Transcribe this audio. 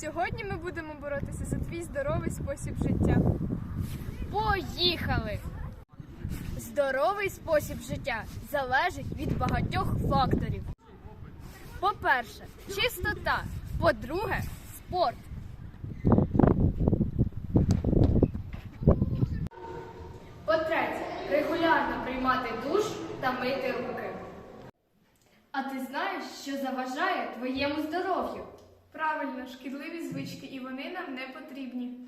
Сьогодні ми будемо боротися за твій здоровий спосіб життя. Поїхали! Здоровий спосіб життя залежить від багатьох факторів. По-перше, чистота. По-друге, спорт. По-третє, регулярно приймати душ та мити руки. А ти знаєш, що заважає твоєму здоров'ю? Правильно, шкідливі звички, і вони нам не потрібні.